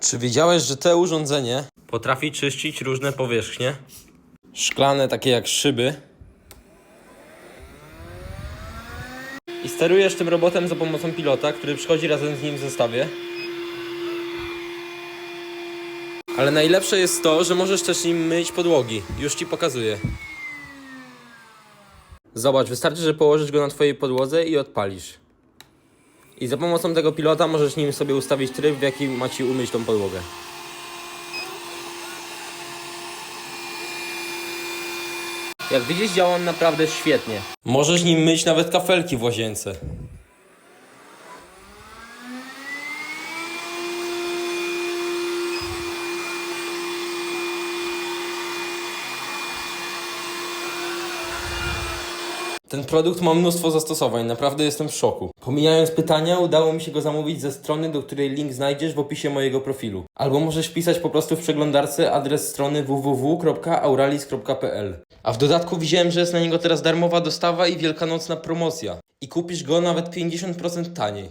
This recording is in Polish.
Czy wiedziałeś, że to urządzenie potrafi czyścić różne powierzchnie? Szklane, takie jak szyby. I sterujesz tym robotem za pomocą pilota, który przychodzi razem z nim w zestawie. Ale najlepsze jest to, że możesz też nim myć podłogi. Już ci pokazuję. Zobacz, wystarczy, że położysz go na twojej podłodze i odpalisz. I za pomocą tego pilota możesz nim sobie ustawić tryb, w jakim ma ci umyć tą podłogę. Jak widzisz, działa on naprawdę świetnie. Możesz nim myć nawet kafelki w łazience. Ten produkt ma mnóstwo zastosowań, naprawdę jestem w szoku. Pomijając pytania, udało mi się go zamówić ze strony, do której link znajdziesz w opisie mojego profilu. Albo możesz wpisać po prostu w przeglądarce adres strony www.auralis.pl. A w dodatku widziałem, że jest na niego teraz darmowa dostawa i wielkanocna promocja. I kupisz go nawet 50% taniej.